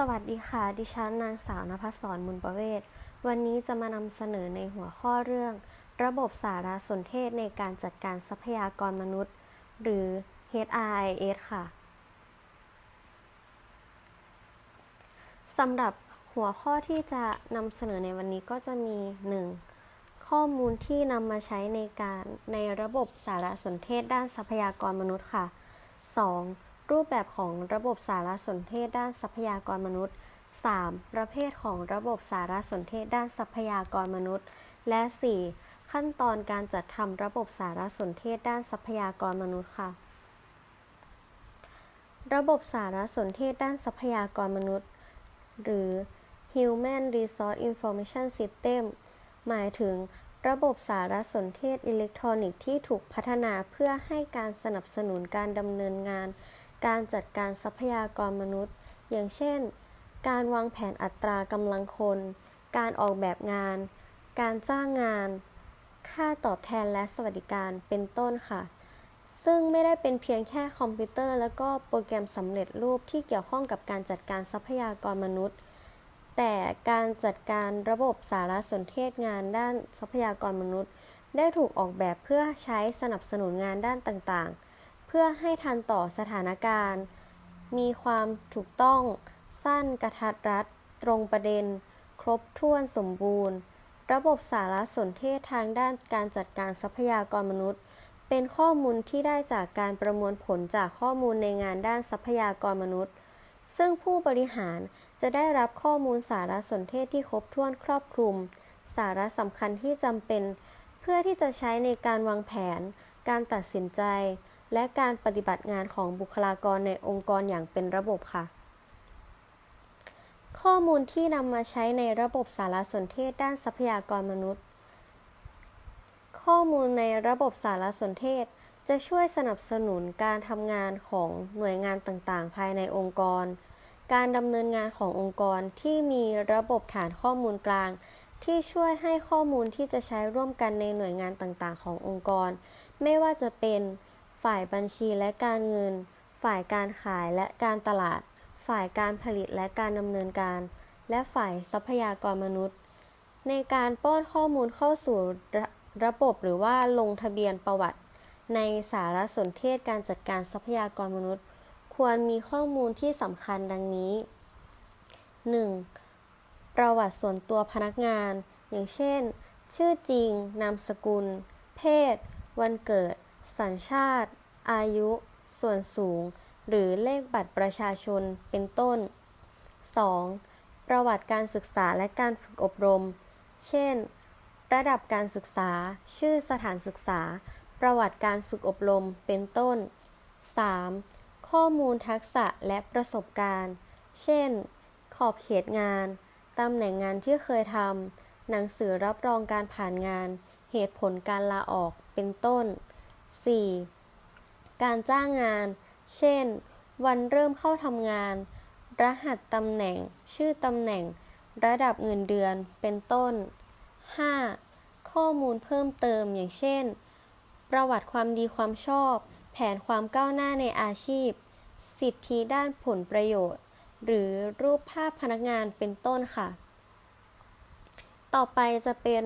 สวัสดีค่ะ ดิฉันนางสาวนภัสสรมุนประเวศ วันนี้จะมานำเสนอในหัวข้อเรื่อง ระบบสารสนเทศในการจัดการทรัพยากรมนุษย์ หรือ HRIS ค่ะ สำหรับหัวข้อที่จะนำเสนอในวันนี้ก็จะมี 1. ข้อมูลที่นำมาใช้ในการในระบบสารสนเทศด้านทรัพยากรมนุษย์ค่ะ 2. รูปแบบของระบบสารสนเทศด้านทรัพยากรมนุษย์ 3. ประเภทของระบบสารสนเทศด้านทรัพยากรมนุษย์ และ 4. ขั้นตอนการจัดทำระบบสารสนเทศด้านทรัพยากรมนุษย์ค่ะ ระบบสารสนเทศด้านทรัพยากรมนุษย์ หรือ Human Resource Information System หมายถึงระบบสารสนเทศอิเล็กทรอนิกส์ที่ถูกพัฒนาเพื่อให้การสนับสนุนการดำเนินงาน การจัดการทรัพยากรมนุษย์ อย่างเช่น การวางแผนอัตรากำลังคน การออกแบบงาน การจ้างงาน ค่าตอบแทนและสวัสดิการเป็นต้นค่ะ ซึ่งไม่ได้เป็นเพียงแค่คอมพิวเตอร์ และก็โปรแกรมสำเร็จรูปที่เกี่ยวข้องกับการจัดการทรัพยากรมนุษย์ แต่การจัดการระบบสารสนเทศงานด้านทรัพยากรมนุษย์ ได้ถูกออกแบบเพื่อใช้สนับสนุนงานด้านต่างๆ พื่อให้ทันต่อสถานการณ์ มีความถูกต้อง สั้นกระทัดรัด ตรงประเด็น ครบถ้วนสมบูรณ์ ระบบสารสนเทศทางด้านการจัดการทรัพยากรมนุษย์ เป็นข้อมูลที่ได้จากการประมวลผลจากข้อมูลในงานด้านทรัพยากรมนุษย์ ซึ่งผู้บริหารจะได้รับข้อมูลสารสนเทศที่ครบถ้วนครอบคลุม สาระสำคัญที่จำเป็น เพื่อที่จะใช้ในการวางแผน การตัดสินใจ และการปฏิบัติงานของบุคลากรในองค์กรอย่างเป็นระบบค่ะ ข้อมูลที่นำมาใช้ในระบบสารสนเทศด้านทรัพยากรมนุษย์ ข้อมูลในระบบสารสนเทศจะช่วยสนับสนุนการทำงานของหน่วยงานต่างๆ ภายในองค์กร การดำเนินงานขององค์กรที่มีระบบฐานข้อมูลกลาง ที่ช่วยให้ข้อมูลที่จะใช้ร่วมกันในหน่วยงานต่างๆ ขององค์กร ไม่ว่าจะเป็น ฝ่ายบัญชีและการเงิน ฝ่ายการขายและการตลาด ฝ่ายการผลิตและการดำเนินการ และฝ่ายทรัพยากรมนุษย์ ในการป้อนข้อมูลเข้าสู่ระระบบหรือว่าลงทะเบียนประวัติ ในสารสนเทศการจัดการทรัพยากรมนุษย์ ควรมีข้อมูลที่สำคัญดังนี้ 1. ประวัติส่วนตัวพนักงาน อย่างเช่น ชื่อจริง นามสกุล เพศ วันเกิด สัญชาติ อายุ ส่วนสูง หรือเลขบัตรประชาชน เป็นต้น 2. ประวัติการศึกษาและการฝึกอบรม เช่น ระดับการศึกษา ชื่อสถานศึกษา ประวัติการฝึกอบรม เป็นต้น 3. ข้อมูลทักษะและประสบการณ์ เช่น ขอบเขตงาน ตำแหน่งงานที่เคยทำ หนังสือรับรองการผ่านงาน เหตุผลการลาออก เป็นต้น 4. การจ้างงาน เช่น วันเริ่มเข้าทำงาน รหัสตำแหน่ง ชื่อตำแหน่ง ระดับเงินเดือน เป็นต้น 5. ข้อมูลเพิ่มเติมอย่างเช่น ประวัติความดีความชอบ แผนความก้าวหน้าในอาชีพ สิทธิด้านผลประโยชน์ หรือรูปภาพพนักงานเป็นต้นค่ะ ต่อไปจะเป็น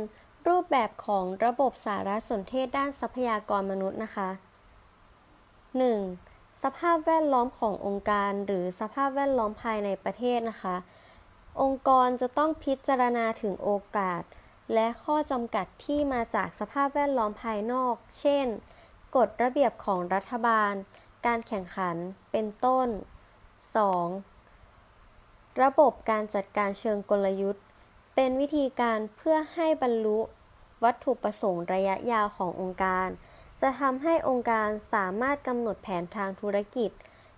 รูปแบบของระบบสารสนเทศด้านทรัพยากรมนุษย์นะคะ 1. สภาพแวดล้อมขององค์การ หรือสภาพแวดล้อมภายในประเทศนะคะ องค์กรจะต้องพิจารณาถึงโอกาส และข้อจำกัดที่มาจากสภาพแวดล้อมภายนอก เช่น กฎระเบียบของรัฐบาล การแข่งขัน เป็นต้น 2. ระบบการจัดการเชิงกลยุทธ์ เป็นวิธีการเพื่อให้บรรลุ วัตถุประสงค์ระยะยาวขององค์การ จะทำให้องค์การสามารถกำหนดแผนทางธุรกิจ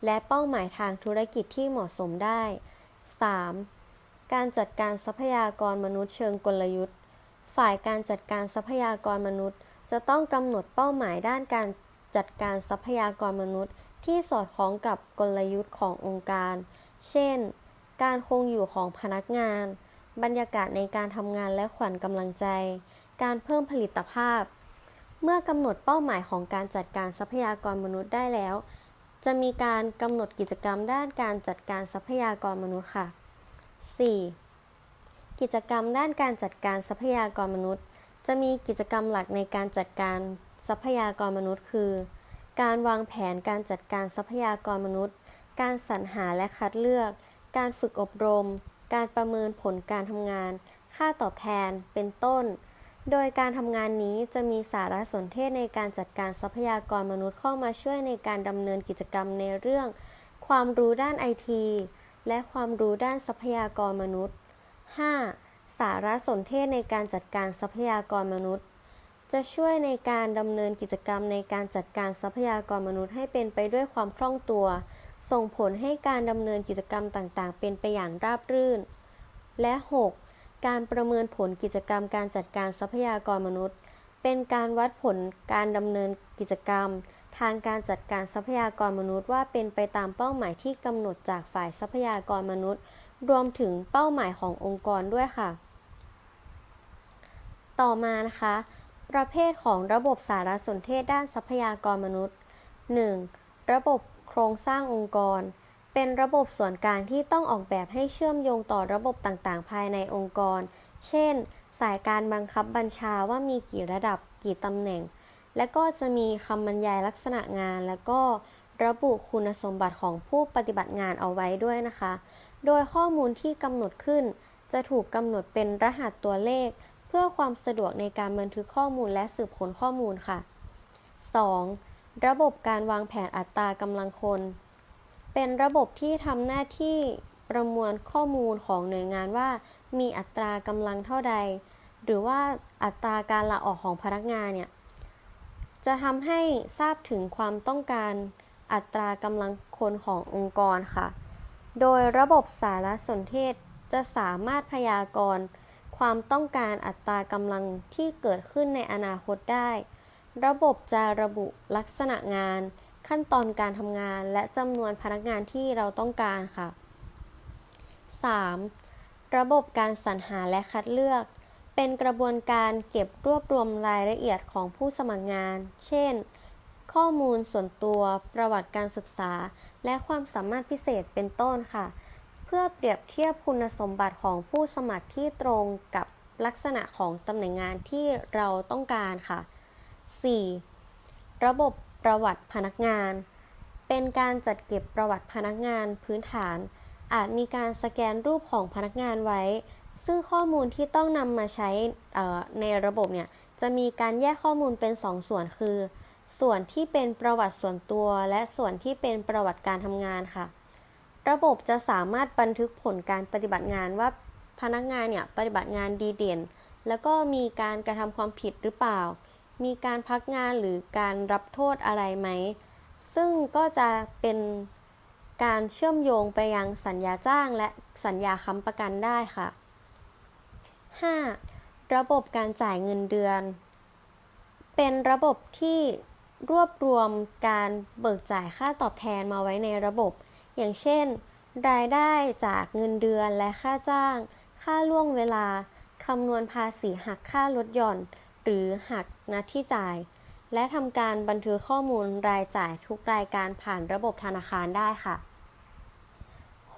และเป้าหมายทางธุรกิจที่เหมาะสมได้ 3. การจัดการทรัพยากรมนุษย์เชิงกลยุทธ์ ฝ่ายการจัดการทรัพยากรมนุษย์ จะต้องกำหนดเป้าหมายด้านการจัดการทรัพยากรมนุษย์ ที่สอดคล้องกับกลยุทธ์ขององค์การ เช่น การคงอยู่ของพนักงาน บรรยากาศในการทำงานและขวัญกำลังใจ การเพิ่มผลิตภาพ เมื่อกำหนดเป้าหมายของการจัดการทรัพยากรมนุษย์ได้แล้ว จะมีการกำหนดกิจกรรมด้านการจัดการทรัพยากรมนุษย์ค่ะ 4. กิจกรรมด้านการจัดการทรัพยากรมนุษย์ จะมีกิจกรรมหลักในการจัดการทรัพยากรมนุษย์ คือ การวางแผนการจัดการทรัพยากรมนุษย์ การสรรหาและคัดเลือก การฝึกอบรม การประเมินผลการทำงาน ค่าตอบแทน เป็นต้น โดยการทำงานนี้จะมีสารสนเทศในการจัดการทรัพยากรมนุษย์เข้ามาช่วยในการดำเนินกิจกรรมในเรื่อง ความรู้ด้านไอทีและความรู้ด้านทรัพยากรมนุษย์ 5. สารสนเทศในการจัดการทรัพยากรมนุษย์ จะช่วยในการดำเนินกิจกรรมในการจัดการทรัพยากรมนุษย์ให้เป็นไปด้วยความคล่องตัว ส่งผลให้การดำเนินกิจกรรมต่างๆ เป็นไปอย่างราบรื่น และ 6. การประเมินผลกิจกรรมการจัดการทรัพยากรมนุษย์ เป็นการวัดผลการดำเนินกิจกรรม ทางการจัดการทรัพยากรมนุษย์ว่าเป็นไปตามเป้าหมายที่กำหนดจากฝ่ายทรัพยากรมนุษย์ รวมถึงเป้าหมายขององค์กรด้วยค่ะ ต่อมานะคะ ประเภทของระบบสารสนเทศด้านทรัพยากรมนุษย์ 1. ระบบโครงสร้างองค์กร เป็นระบบส่วนกลางที่ต้องออกแบบให้เชื่อมโยงต่อระบบต่างๆ ภายในองค์กร เช่น สายการบังคับบัญชาว่ามีกี่ระดับกี่ตำแหน่ง และก็จะมีคำบรรยายลักษณะงาน และก็ระบุคุณสมบัติของผู้ปฏิบัติงานเอาไว้ด้วยนะคะ โดยข้อมูลที่กำหนดขึ้น จะถูกกำหนดเป็นรหัสตัวเลข เพื่อความสะดวกในการบันทึกข้อมูลและสืบค้นข้อมูลค่ะ 2. ระบบการวางแผนอัตรากำลังคน เป็นระบบที่ทำหน้าที่ประมวลข้อมูลของหน่วยงานว่า มีอัตรากำลังเท่าใด หรือว่าอัตราการลาออกของพนักงานเนี่ย จะทำให้ทราบถึงความต้องการอัตรากำลังคนขององค์กรค่ะ โดยระบบสารสนเทศจะสามารถพยากรณ์ความต้องการอัตรากำลังที่เกิดขึ้นในอนาคตได้ ระบบจะระบุลักษณะงาน ขั้นตอนการทำงานและจำนวนพนักงานที่เราต้องการค่ะ 3. ระบบการสรรหาและคัดเลือก เป็นกระบวนการเก็บรวบรวมรายละเอียดของผู้สมัครงาน เช่น ข้อมูลส่วนตัว ประวัติการศึกษา และความสามารถพิเศษเป็นต้นค่ะ เพื่อเปรียบเทียบคุณสมบัติของผู้สมัครที่ตรงกับลักษณะของตำแหน่งงานที่เราต้องการค่ะ 4. ระบบ ประวัติพนักงาน เป็นการจัดเก็บประวัติพนักงานพื้นฐาน อาจมีการสแกนรูปของพนักงานไว้ ซึ่งข้อมูลที่ต้องนำมาใช้ในระบบเนี่ย จะมีการแยกข้อมูลเป็น2ส่วนคือ ส่วนที่เป็นประวัติส่วนตัว และส่วนที่เป็นประวัติการทำงานค่ะ ระบบจะสามารถบันทึกผลการปฏิบัติงานว่าพนักงานเนี่ยปฏิบัติงานดีเด่น แล้วก็มีการกระทำความผิดหรือเปล่า มีการพักงานหรือการรับโทษอะไรไหม ซึ่งก็จะเป็นการเชื่อมโยงไปยังสัญญาจ้างและสัญญาค้ำประกันได้ค่ะ 5. ระบบการจ่ายเงินเดือน เป็นระบบที่รวบรวมการเบิกจ่ายค่าตอบแทนมาไว้ในระบบ อย่างเช่น รายได้จากเงินเดือนและค่าจ้าง ค่าล่วงเวลา คำนวณภาษีหักค่าลดหย่อน หรือหักนัดที่จ่าย และทำการบันทึกข้อมูลรายจ่ายทุกรายการผ่านระบบธนาคารได้ค่ะ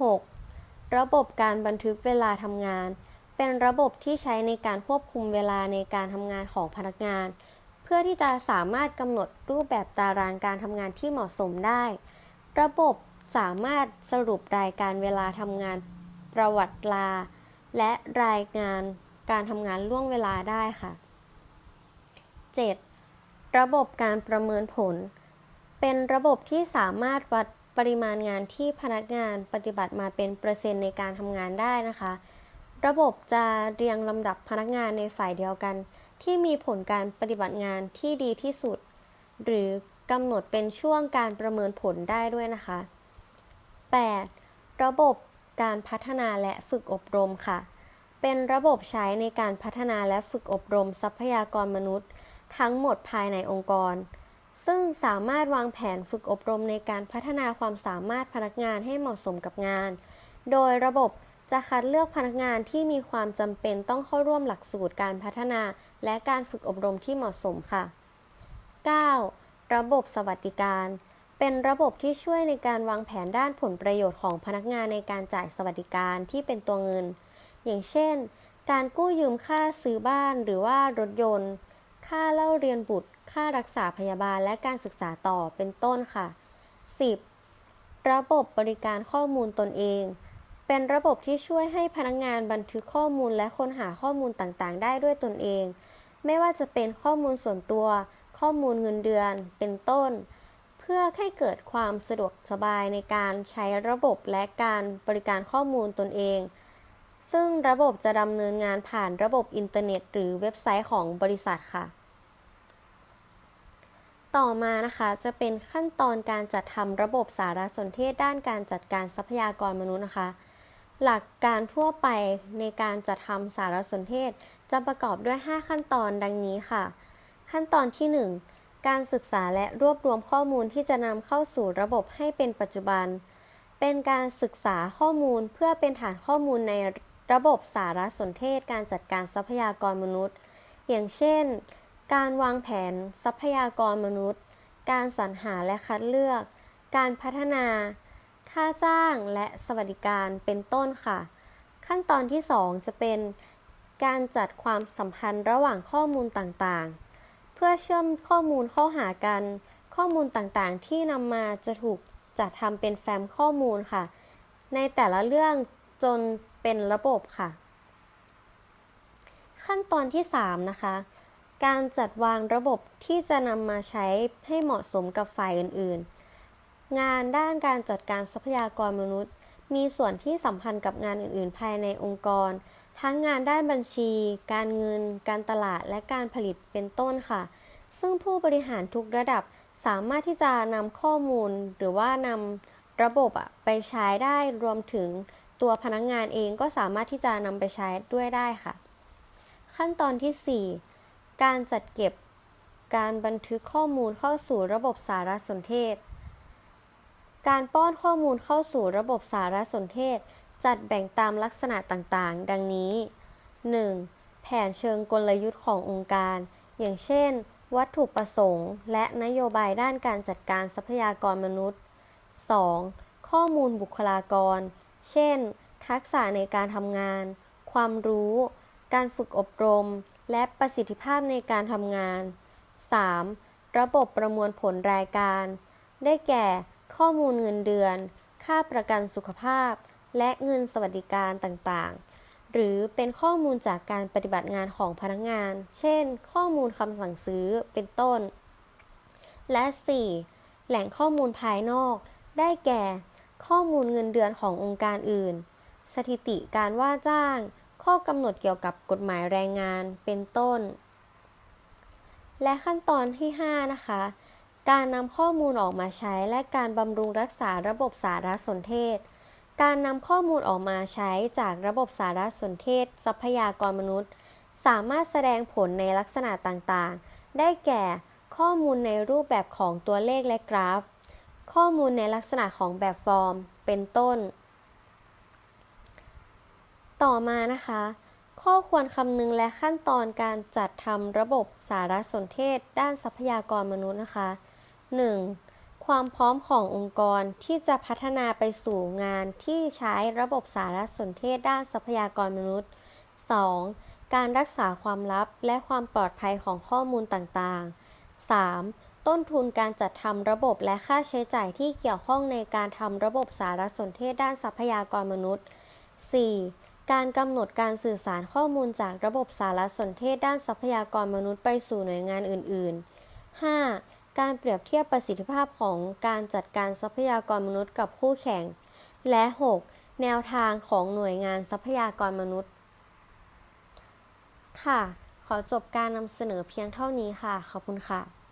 6. ระบบการบันทึกเวลาทำงาน เป็นระบบที่ใช้ในการควบคุมเวลาในการทำงานของพนักงาน เพื่อที่จะสามารถกำหนดรูปแบบตารางการทำงานที่เหมาะสมได้ ระบบสามารถสรุปรายการเวลาทำงานประวัติลา และรายงานการทำงานล่วงเวลาได้ค่ะ 7. ระบบการประเมินผล เป็นระบบที่สามารถวัดปริมาณงานที่พนักงานปฏิบัติมาเป็นเปอร์เซ็นต์ในการทำงานได้นะคะ ระบบจะเรียงลำดับพนักงานในฝ่ายเดียวกัน ที่มีผลการปฏิบัติงานที่ดีที่สุด หรือกำหนดเป็นช่วงการประเมินผลได้ด้วยนะคะ 8. ระบบการพัฒนาและฝึกอบรมค่ะ เป็นระบบใช้ในการพัฒนาและฝึกอบรมทรัพยากรมนุษย์ ทั้งหมดภายในองค์กร ซึ่งสามารถวางแผนฝึกอบรมในการพัฒนาความสามารถพนักงานให้เหมาะสมกับงาน โดยระบบจะคัดเลือกพนักงานที่มีความจำเป็นต้องเข้าร่วมหลักสูตรการพัฒนา และการฝึกอบรมที่เหมาะสมค่ะ 9. ระบบสวัสดิการ เปเป็นระบบที่ช่วยในการวางแผนด้านผลประโยชน์ของพนักงานในการจ่ายสวัสดิการที่เป็นตัวเงิน อย่างเช่น การกู้ยืมค่าซื้อบ้านหรือว่ารถยนต์ ค่าเล่าเรียนบุตร ค่ารักษาพยาบาลและการศึกษาต่อเป็นต้นค่ะ 10. ระบบบริการข้อมูลตนเอง เป็นระบบที่ช่วยให้พนักงานบันทึกข้อมูลและค้นหาข้อมูลต่างๆ ได้ด้วยตนเอง ไม่ว่าจะเป็นข้อมูลส่วนตัว ข้อมูลเงินเดือน เป็นต้น เพื่อให้เกิดความสะดวกสบายในการใช้ระบบและการบริการข้อมูลตนเอง ซึ่งระบบจะดำเนินงานผ่านระบบอินเทอร์เน็ต หรือเว็บไซต์ของบริษัทค่ะ ต่อมานะคะจะเป็นขั้นตอนการจัดทำระบบสารสนเทศด้านการจัดการทรัพยากรมนุษย์นะคะ หลักการทั่วไปในการจัดทำสารสนเทศจะประกอบด้วย 5 ขั้นตอนดังนี้ค่ะ ขั้นตอนที่ 1 การศึกษาและรวบรวมข้อมูลที่จะนำเข้าสู่ระบบให้เป็นปัจจุบัน เป็นการศึกษาข้อมูลเพื่อเป็นฐานข้อมูลใน ระบบสารสนเทศการจัดการทรัพยากรมนุษย์ อย่างเช่น การวางแผนทรัพยากรมนุษย์ การสรรหาและคัดเลือก การพัฒนา ค่าจ้างและสวัสดิการเป็นต้นค่ะ ขั้นตอนที่ 2 จะเป็นการจัดความสัมพันธ์ระหว่างข้อมูลต่างๆ เพื่อเชื่อมข้อมูลเข้าหากัน ข้อมูลต่างๆ ที่นำมาจะถูกจัดทำเป็นแฟ้มข้อมูลค่ะ ในแต่ละเรื่องจน เป็นระบบค่ะ ขั้นตอนที่ 3 นะคะ การจัดวางระบบที่จะนำมาใช้ให้เหมาะสมกับฝ่ายอื่น ๆ งานด้านการจัดการทรัพยากรมนุษย์ มีส่วนที่สัมพันธ์กับงานอื่น ๆ ภายในองค์กร ทั้งงานด้านบัญชี การเงิน การตลาด และการผลิตเป็นต้นค่ะ ซึ่งผู้บริหารทุกระดับสามารถที่จะนำข้อมูลหรือว่านำระบบอะไปใช้ได้รวมถึง ตัวพนักงงานเองก็สามารถที่จะนำไปใช้ด้วยได้ค่ะ ขั้นตอนที่ 4 การจัดเก็บการบันทึกข้อมูลเข้าสู่ระบบสารสนเทศ การป้อนข้อมูลเข้าสู่ระบบสารสนเทศ จัดแบ่งตามลักษณะต่างๆ ดังนี้ 1. แผนเชิงกลยุทธ์ขององค์การ อย่างเช่น วัตถุประสงค์ และนโยบายด้านการจัดการทรัพยากรมนุษย์ 2. ข้อมูลบุคลากร เช่น ทักษะในการทำงาน ความรู้ การฝึกอบรม และประสิทธิภาพในการทำงาน 3. ระบบประมวลผลรายการ ได้แก่ ข้อมูลเงินเดือน ค่าประกันสุขภาพ และเงินสวัสดิการต่างๆ หรือเป็นข้อมูลจากการปฏิบัติงานของพนักงาน เช่น ข้อมูลคำสั่งซื้อ เป็นต้น และ 4. แหล่งข้อมูลภายนอก ได้แก่ ข้อมูลเงินเดือนขององค์การอื่น สถิติการว่าจ้าง ข้อกำหนดเกี่ยวกับกฎหมายแรงงานเป็นต้น และขั้นตอนที่ 5 นะคะ การนำข้อมูลออกมาใช้และการบำรุงรักษาระบบสารสนเทศ การนำข้อมูลออกมาใช้จากระบบสารสนเทศ ทรัพยากรมนุษย์ สามารถแสดงผลในลักษณะต่างๆ ได้แก่ข้อมูลในรูปแบบของตัวเลขและกราฟ ข้อมูลในลักษณะของแบบฟอร์ม เป็นต้น ต่อมานะคะ ข้อควรคำนึงและขั้นตอนการจัดทำระบบสารสนเทศ ด้านทรัพยากรมนุษย์นะคะ 1. ความพร้อมขององค์กรที่จะพัฒนาไปสู่งานที่ใช้ระบบสารสนเทศ ด้านทรัพยากรมนุษย์ 2. การรักษาความลับและความปลอดภัยของข้อมูลต่างๆ 3. ต้นทุนการจัดทำระบบและค่าใช้จ่ายที่เกี่ยวข้องในการทำระบบสารสนเทศด้านทรัพยากรมนุษย์ 4. การกำหนดการสื่อสารข้อมูลจากระบบสารสนเทศด้านทรัพยากรมนุษย์ไปสู่หน่วยงานอื่น ๆ 5. การเปรียบเทียบประสิทธิภาพของการจัดการทรัพยากรมนุษย์กับคู่แข่ง และ 6. แนวทางของหน่วยงานทรัพยากรมนุษย์ ค่ะ ขอจบการนำเสนอเพียงเท่านี้ค่ะ ขอบคุณค่ะ